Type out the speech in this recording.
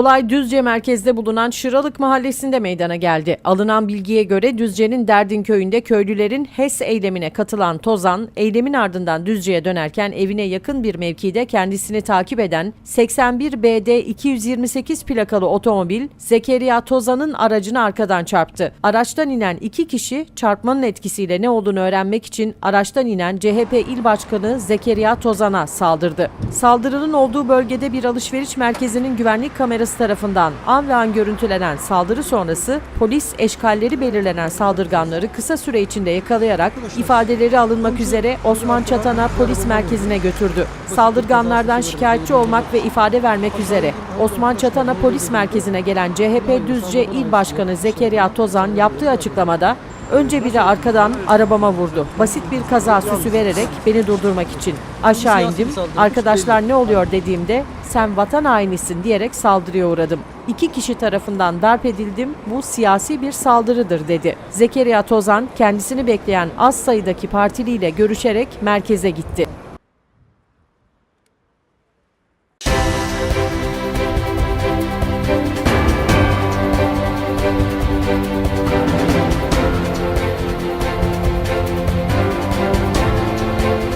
Olay Düzce merkezde bulunan Şıralık mahallesinde meydana geldi. Alınan bilgiye göre Düzce'nin Derdin köyünde köylülerin HES eylemine katılan Tozan, eylemin ardından Düzce'ye dönerken evine yakın bir mevkide kendisini takip eden 81 BD 228 plakalı otomobil Zekeriya Tozan'ın aracını arkadan çarptı. Araçtan inen iki kişi çarpmanın etkisiyle ne olduğunu öğrenmek için araçtan inen CHP İl Başkanı Zekeriya Tozan'a saldırdı. Saldırının olduğu bölgede bir alışveriş merkezinin güvenlik kamerası tarafından an ve an görüntülenen saldırı sonrası polis eşkalleri belirlenen saldırganları kısa süre içinde yakalayarak ifadeleri alınmak üzere Osman Çatan'a polis merkezine götürdü. Saldırganlardan şikayetçi olmak ve ifade vermek üzere Osman Çatan'a polis merkezine gelen CHP Düzce İl Başkanı Zekeriya Tozan yaptığı açıklamada Önce biri arkadan arabama vurdu. Basit bir kaza süsü vererek beni durdurmak için. Aşağı indim. Arkadaşlar ne oluyor dediğimde sen vatan hainisin diyerek saldırıya uğradım. İki kişi tarafından darp edildim. Bu siyasi bir saldırıdır dedi. Zekeriya Tozan kendisini bekleyen az sayıdaki partiliyle görüşerek merkeze gitti.